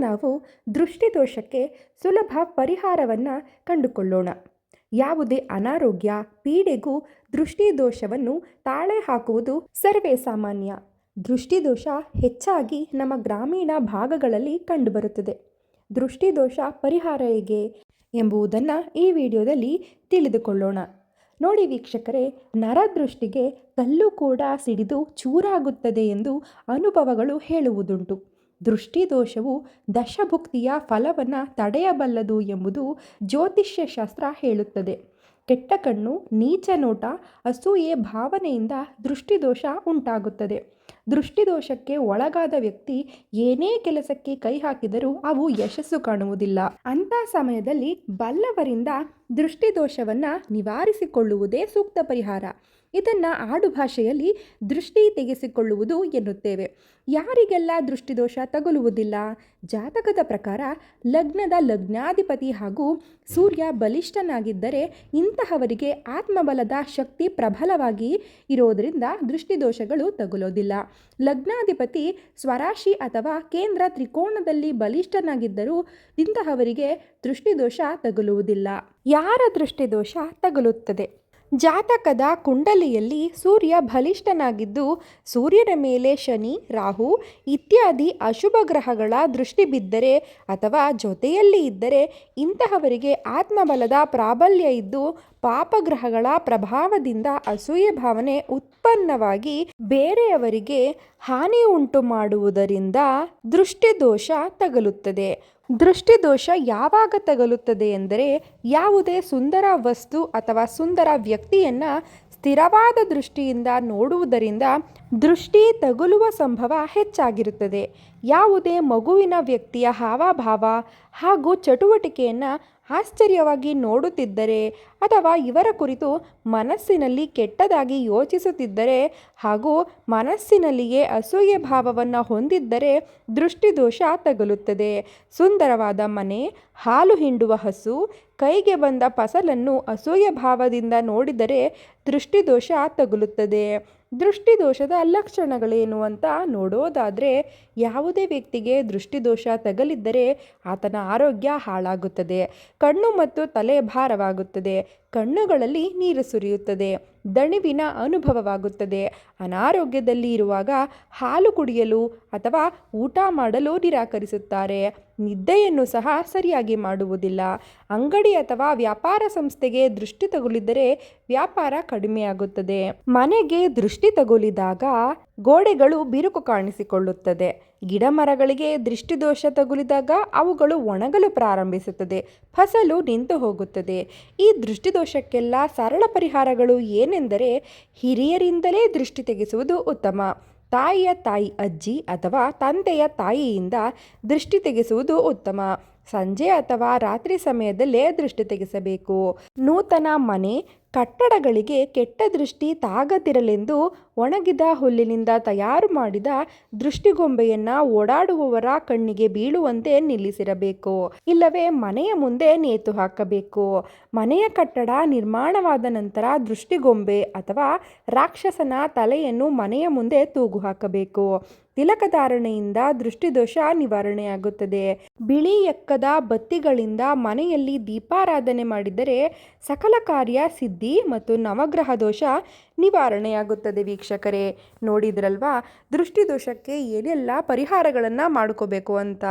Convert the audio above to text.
ನಾವು ದೃಷ್ಟಿದೋಷಕ್ಕೆ ಸುಲಭ ಪರಿಹಾರವನ್ನು ಕಂಡುಕೊಳ್ಳೋಣ. ಯಾವುದೇ ಅನಾರೋಗ್ಯ, ಪೀಡೆಗೂ ದೃಷ್ಟಿದೋಷವನ್ನು ತಾಳೆ ಹಾಕುವುದು ಸರ್ವೇ ಸಾಮಾನ್ಯ. ದೃಷ್ಟಿದೋಷ ಹೆಚ್ಚಾಗಿ ನಮ್ಮ ಗ್ರಾಮೀಣ ಭಾಗಗಳಲ್ಲಿ ಕಂಡುಬರುತ್ತದೆ. ದೃಷ್ಟಿದೋಷ ಪರಿಹಾರ ಹೇಗೆ ಎಂಬುದನ್ನು ಈ ವಿಡಿಯೋದಲ್ಲಿ ತಿಳಿದುಕೊಳ್ಳೋಣ. ನೋಡಿ ವೀಕ್ಷಕರೇ, ನರದೃಷ್ಟಿಗೆ ಕಲ್ಲು ಕೂಡ ಸಿಡಿದು ಚೂರಾಗುತ್ತದೆ ಎಂದು ಅನುಭವಗಳು ಹೇಳುವುದುಂಟು. ದೃಷ್ಟಿದೋಷವು ದಶಭುಕ್ತಿಯ ಫಲವನ್ನು ತಡೆಯಬಲ್ಲದು ಎಂಬುದು ಜ್ಯೋತಿಷ್ಯ ಶಾಸ್ತ್ರ ಹೇಳುತ್ತದೆ. ಕೆಟ್ಟ ಕಣ್ಣು ನೀಚ ನೋಟ, ಅಸೂಯೆ ಭಾವನೆಯಿಂದ ದೃಷ್ಟಿದೋಷ ಉಂಟಾಗುತ್ತದೆ. ದೃಷ್ಟಿದೋಷಕ್ಕೆ ಒಳಗಾದ ವ್ಯಕ್ತಿ ಏನೇ ಕೆಲಸಕ್ಕೆ ಕೈ ಹಾಕಿದರೂ ಅವು ಯಶಸ್ಸು ಕಾಣುವುದಿಲ್ಲ. ಅಂಥ ಸಮಯದಲ್ಲಿ ಬಲ್ಲವರಿಂದ ದೃಷ್ಟಿದೋಷವನ್ನು ನಿವಾರಿಸಿಕೊಳ್ಳುವುದೇ ಸೂಕ್ತ ಪರಿಹಾರ. ಇದನ್ನು ಆಡುಭಾಷೆಯಲ್ಲಿ ದೃಷ್ಟಿ ತೆಗೆಸಿಕೊಳ್ಳುವುದು ಎನ್ನುತ್ತೇವೆ. ಯಾರಿಗೆಲ್ಲ ದೃಷ್ಟಿದೋಷ ತಗುಲುವುದಿಲ್ಲ? ಜಾತಕದ ಪ್ರಕಾರ ಲಗ್ನದ ಲಗ್ನಾಧಿಪತಿ ಹಾಗೂ ಸೂರ್ಯ ಬಲಿಷ್ಠನಾಗಿದ್ದರೆ ಇಂತಹವರಿಗೆ ಆತ್ಮಬಲದ ಶಕ್ತಿ ಪ್ರಬಲವಾಗಿ ಇರೋದರಿಂದ ದೃಷ್ಟಿದೋಷಗಳು ತಗುಲೋದಿಲ್ಲ. ಲಗ್ನಾಧಿಪತಿ ಸ್ವರಾಶಿ ಅಥವಾ ಕೇಂದ್ರ ತ್ರಿಕೋಣದಲ್ಲಿ ಬಲಿಷ್ಠನಾಗಿದ್ದರೂ ಇಂತಹವರಿಗೆ ದೃಷ್ಟಿದೋಷ ತಗುಲುವುದಿಲ್ಲ. ಯಾರ ದೃಷ್ಟಿದೋಷ ತಗುಲುತ್ತದೆ? ಜಾತಕದ ಕುಂಡಲಿಯಲ್ಲಿ ಸೂರ್ಯ ಬಲಿಷ್ಠನಾಗಿದ್ದು, ಸೂರ್ಯನ ಮೇಲೆ ಶನಿ, ರಾಹು ಇತ್ಯಾದಿ ಅಶುಭ ಗ್ರಹಗಳ ದೃಷ್ಟಿ ಬಿದ್ದರೆ ಅಥವಾ ಜೊತೆಯಲ್ಲಿ ಇದ್ದರೆ ಇಂತಹವರಿಗೆ ಆತ್ಮಬಲದ ಪ್ರಾಬಲ್ಯ ಇದ್ದು ಪಾಪಗ್ರಹಗಳ ಪ್ರಭಾವದಿಂದ ಅಸೂಯೆ ಭಾವನೆ ಉತ್ಪನ್ನವಾಗಿ ಬೇರೆಯವರಿಗೆ ಹಾನಿ ಉಂಟು ಮಾಡುವುದರಿಂದ ದೃಷ್ಟಿದೋಷ ತಗಲುತ್ತದೆ. ದೃಷ್ಟಿದೋಷ ಯಾವಾಗ ತಗಲುತ್ತದೆ ಎಂದರೆ ಯಾವುದೇ ಸುಂದರ ವಸ್ತು ಅಥವಾ ಸುಂದರ ವ್ಯಕ್ತಿಯನ್ನು ಸ್ಥಿರವಾದ ದೃಷ್ಟಿಯಿಂದ ನೋಡುವುದರಿಂದ ದೃಷ್ಟಿ ತಗುಲುವ ಸಂಭವ ಹೆಚ್ಚಾಗಿರುತ್ತದೆ. ಯಾವುದೇ ಮಗುವಿನ ವ್ಯಕ್ತಿಯ ಹಾವಭಾವ ಹಾಗೂ ಚಟುವಟಿಕೆಯನ್ನು ಆಶ್ಚರ್ಯವಾಗಿ ನೋಡುತ್ತಿದ್ದರೆ ಅಥವಾ ಇವರ ಕುರಿತು ಮನಸ್ಸಿನಲ್ಲಿ ಕೆಟ್ಟದಾಗಿ ಯೋಚಿಸುತ್ತಿದ್ದರೆ ಹಾಗೂ ಮನಸ್ಸಿನಲ್ಲಿಯೇ ಅಸೂಯೆ ಭಾವವನ್ನು ಹೊಂದಿದ್ದರೆ ದೃಷ್ಟಿದೋಷ ತಗುಲುತ್ತದೆ. ಸುಂದರವಾದ ಮನೆ, ಹಾಲು ಹಿಂಡುವ ಹಸು, ಕೈಗೆ ಬಂದ ಫಸಲನ್ನು ಅಸೂಯೆ ಭಾವದಿಂದ ನೋಡಿದರೆ ದೃಷ್ಟಿದೋಷ ತಗುಲುತ್ತದೆ. ದೃಷ್ಟಿದೋಷದ ಲಕ್ಷಣಗಳೇನು ಅಂತ ನೋಡೋದಾದರೆ ಯಾವುದೇ ವ್ಯಕ್ತಿಗೆ ದೃಷ್ಟಿದೋಷ ತಗಲಿದ್ದರೆ ಆತನ ಆರೋಗ್ಯ ಹಾಳಾಗುತ್ತದೆ. ಕಣ್ಣು ಮತ್ತು ತಲೆ ಭಾರವಾಗುತ್ತದೆ. ಕಣ್ಣುಗಳಲ್ಲಿ ನೀರು ಸುರಿಯುತ್ತದೆ, ದಣಿವಿನ ಅನುಭವವಾಗುತ್ತದೆ. ಅನಾರೋಗ್ಯದಲ್ಲಿ ಇರುವಾಗ ಹಾಲು ಕುಡಿಯಲು ಅಥವಾ ಊಟ ಮಾಡಲು ನಿರಾಕರಿಸುತ್ತಾರೆ. ನಿದ್ದೆಯನ್ನು ಸಹ ಸರಿಯಾಗಿ ಮಾಡುವುದಿಲ್ಲ. ಅಂಗಡಿ ಅಥವಾ ವ್ಯಾಪಾರ ಸಂಸ್ಥೆಗೆ ದೃಷ್ಟಿ ತಗುಲಿದರೆ ವ್ಯಾಪಾರ ಕಡಿಮೆಯಾಗುತ್ತದೆ. ಮನೆಗೆ ದೃಷ್ಟಿ ತಗುಲಿದಾಗ ಗೋಡೆಗಳು ಬಿರುಕು ಕಾಣಿಸಿಕೊಳ್ಳುತ್ತದೆ. ಗಿಡ ಮರಗಳಿಗೆ ದೃಷ್ಟಿದೋಷ ತಗುಲಿದಾಗ ಅವುಗಳು ಒಣಗಲು ಪ್ರಾರಂಭಿಸುತ್ತದೆ. ಫಸಲು ನಿಂತು ಹೋಗುತ್ತದೆ. ಈ ದೃಷ್ಟಿದೋಷಕ್ಕೆಲ್ಲ ಸರಳ ಪರಿಹಾರಗಳು ಏನೆಂದರೆ ಹಿರಿಯರಿಂದಲೇ ದೃಷ್ಟಿ ತೆಗೆಸುವುದು ಉತ್ತಮ. ತಾಯಿಯ ತಾಯಿ ಅಜ್ಜಿ ಅಥವಾ ತಂದೆಯ ತಾಯಿಯಿಂದ ದೃಷ್ಟಿ ತೆಗೆಸುವುದು ಉತ್ತಮ. ಸಂಜೆ ಅಥವಾ ರಾತ್ರಿ ಸಮಯದಲ್ಲೇ ದೃಷ್ಟಿ ತೆಗೆಸಬೇಕು. ನೂತನ ಮನೆ ಕಟ್ಟಡಗಳಿಗೆ ಕೆಟ್ಟ ದೃಷ್ಟಿ ತಾಗದಿರಲೆಂದು ಒಣಗಿದ ಹುಲ್ಲಿನಿಂದ ತಯಾರು ಮಾಡಿದ ದೃಷ್ಟಿಗೊಂಬೆಯನ್ನು ಓಡಾಡುವವರ ಕಣ್ಣಿಗೆ ಬೀಳುವಂತೆ ನಿಲ್ಲಿಸಿರಬೇಕು. ಇಲ್ಲವೇ ಮನೆಯ ಮುಂದೆ ನೇತು ಹಾಕಬೇಕು. ಮನೆಯ ಕಟ್ಟಡ ನಿರ್ಮಾಣವಾದ ನಂತರ ದೃಷ್ಟಿಗೊಂಬೆ ಅಥವಾ ರಾಕ್ಷಸನ ತಲೆಯನ್ನು ಮನೆಯ ಮುಂದೆ ತೂಗು ಹಾಕಬೇಕು. ತಿಲಕಧಾರಣೆಯಿಂದ ದೃಷ್ಟಿದೋಷ ನಿವಾರಣೆಯಾಗುತ್ತದೆ. ಬಿಳಿ ಎಕ್ಕದ ಬತ್ತಿಗಳಿಂದ ಮನೆಯಲ್ಲಿ ದೀಪಾರಾಧನೆ ಮಾಡಿದರೆ ಸಕಲ ಕಾರ್ಯ ಸಿದ್ಧಿ ಮತ್ತು ನವಗ್ರಹ ದೋಷ ನಿವಾರಣೆಯಾಗುತ್ತದೆ ವೀಕ್ಷಕರೇ. ನೋಡಿದ್ರಲ್ವಾ? ದೃಷ್ಟಿದೋಷಕ್ಕೆ ಏನೆಲ್ಲ ಪರಿಹಾರಗಳನ್ನು ಮಾಡ್ಕೋಬೇಕು ಅಂತ?